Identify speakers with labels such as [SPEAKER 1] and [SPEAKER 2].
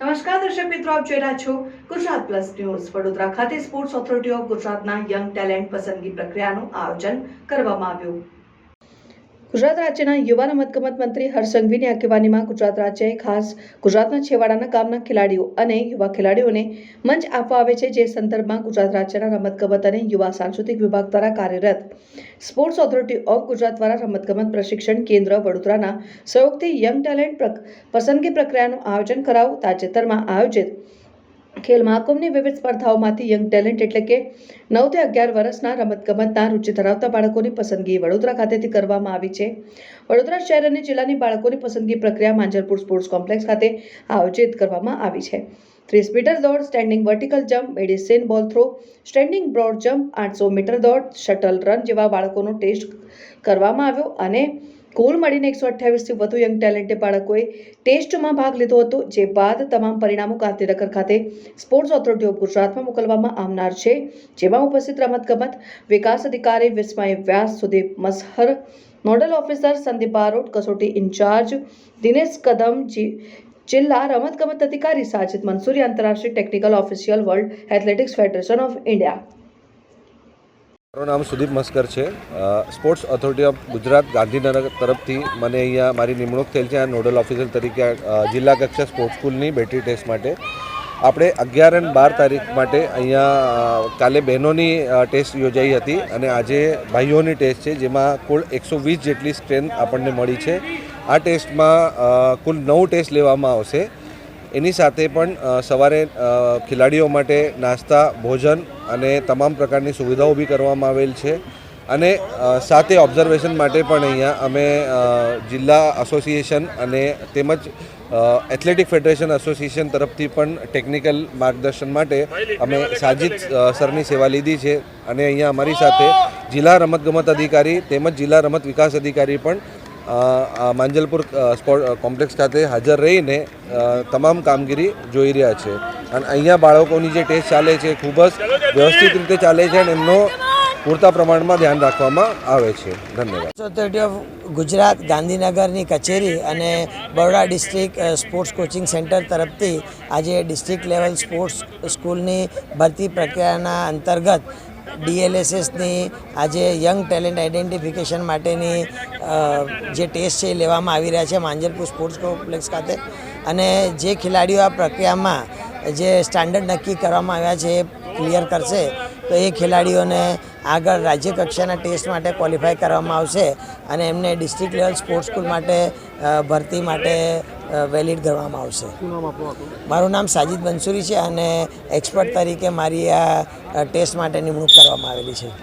[SPEAKER 1] નમસ્કાર દર્શક મિત્રો, આપ જોઈ રહ્યા છો ગુજરાત પ્લસ ન્યૂઝ. વડોદરા ખાતે સ્પોર્ટ્સ ઓથોરિટી ઓફ ગુજરાતના યંગ ટેલેન્ટ પસંદગી પ્રક્રિયાનું આયોજન કરવામાં આવ્યું. ગુજરાત રાજ્યના યુવા રમતગમત મંત્રી હર્ષ સંઘવીની આગેવાનીમાં ગુજરાત રાજ્યએ ખાસ ગુજરાતના છેવાડાના ગામના ખેલાડીઓ અને યુવા ખેલાડીઓને મંચ આપવા આવે છે, જે સંદર્ભમાં ગુજરાત રાજ્યના રમતગમત અને યુવા સાંસ્કૃતિક વિભાગ દ્વારા કાર્યરત સ્પોર્ટ્સ ઓથોરિટી ઓફ ગુજરાત દ્વારા રમતગમત પ્રશિક્ષણ કેન્દ્ર વડોદરાના સહયોગથી યંગ ટેલેન્ટ પસંદગી પ્રક્રિયાનું આયોજન કરાવું તાજેતરમાં આયોજિત ખેલ મહાકુંભની વિવિધ સ્પર્ધાઓમાંથી યંગ ટેલેન્ટ એટલે કે નવથી અગિયાર વર્ષના રમતગમતના રુચિ ધરાવતા બાળકોની પસંદગી વડોદરા ખાતેથી કરવામાં આવી છે. વડોદરા શહેર અને જિલ્લાની બાળકોની પસંદગી પ્રક્રિયા માંજરપુર સ્પોર્ટ્સ કોમ્પ્લેક્સ ખાતે આયોજિત કરવામાં આવી છે. ત્રીસ મીટર દોડ, standing vertical jump, medicine ball throw, standing broad jump, આઠસો મીટર દોડ, શટલ રન જેવા બાળકોનો ટેસ્ટ કરવામાં આવ્યો અને કુલ મળીને એકસો અઠ્યાવીસથી વધુ યંગ ટેલેન્ટે બાળકોએ ટેસ્ટમાં ભાગ લીધો હતો, જે બાદ તમામ પરિણામો ગાંધીનગર ખાતે સ્પોર્ટ્સ ઓથોરિટી ઓફ ગુજરાતમાં મોકલવામાં આવનાર છે, જેમાં ઉપસ્થિત રમતગમત વિકાસ અધિકારી વિસ્મય વ્યાસ સુદીપ મસહર, નોડલ ઓફિસર સંદીપ બારોટ, કસોટી ઇન્ચાર્જ દિનેશ કદમ જિલ્લા રમતગમત અધિકારી સાજિદ મંસૂરી, આંતરરાષ્ટ્રીય technical official World Athletics Federation of India.
[SPEAKER 2] મારું નામ સુદીપ મસ્કર છે. Sports authority of Gujarat Gandhinagar તરફથી મને અહીંયા મારી નિમણૂક થયેલ છે. આ નોડલ ઓફિસર તરીકે જિલ્લા કક્ષા સ્પોર્ટ્સ સ્કૂલની બેટરી ટેસ્ટ માટે. આપણે અગિયાર અને બાર તારીખ માટે અહીંયા કાલે બહેનોની ટેસ્ટ યોજાઈ હતી અને આજે ભાઈઓની ટેસ્ટ છે, જેમાં કુલ એકસો વીસ જેટલી સ્ટ્રેન્થ આપણને મળી છે. આ ટેસ્ટમાં કુલ નવ ટેસ્ટ લેવામાં આવશે. એની સાથે પણ સવારે ખેલાડીઓ માટે નાસ્તા, ભોજન અને તમામ પ્રકારની સુવિધાઓ ઊભી કરવામાં આવેલ છે. અને સાથે ઓબ્ઝર્વેશન માટે પણ અહીંયા અમે જિલ્લા એસોસિએશન અને તેમજ એથ્લેટિક ફેડરેશન એસોસિએશન તરફથી પણ ટેકનિકલ માર્ગદર્શન માટે અમે સાજિદ સરની સેવા લીધી છે. અને અહીંયા અમારી સાથે જિલ્લા રમતગમત અધિકારી તેમજ જિલ્લા રમત વિકાસ અધિકારી પણ માંજલપુર સ્પોર્ટ કોમ્પ્લેક્સ ખાતે હાજર રહીને તમામ કામગીરી જોઈ રહ્યા છે. અને અહીંયા બાળકોની જે ટેસ્ટ ચાલે છે, ખૂબ જ વ્યવસ્થિત રીતે ચાલે છે અને એમનો પૂરતા પ્રમાણમાં ધ્યાન રાખવામાં આવે છે. ધન્યવાદ.
[SPEAKER 3] ઓથોરિટી ગુજરાત ગાંધીનગરની કચેરી અને Baroda district sports coaching centre તરફથી આજે ડિસ્ટ્રિક્ટ લેવલ સ્પોર્ટ્સ સ્કૂલની ભરતી પ્રક્રિયાના અંતર્ગત ડીએલએસએસની આજે યંગ ટેલેન્ટ આઇડેન્ટિફિકેશન માટેની જે ટેસ્ટ છે એ લેવામાં આવી રહ્યા છે માંજલપુર સ્પોર્ટ્સ કોમ્પ્લેક્સ ખાતે. અને જે ખેલાડીઓ આ પ્રક્રિયામાં જે સ્ટાન્ડર્ડ નક્કી કરવામાં આવ્યા છે એ ક્લિયર કરશે. તો એ ખેલાડીઓને આગળ રાજ્ય કક્ષાના ટેસ્ટ માટે ક્વોલિફાય કરવામાં આવશે અને એમને ડિસ્ટ્રિક્ટ લેવલ સ્પોર્ટ્સ સ્કૂલ માટે ભરતી માટે વેલિડ ગણવામાં આવશે. મારું નામ સાજિદ બંસુરી છે અને એક્સપર્ટ તરીકે મારી આ ટેસ્ટ માટે નિમણૂક કરવામાં આવેલી છે.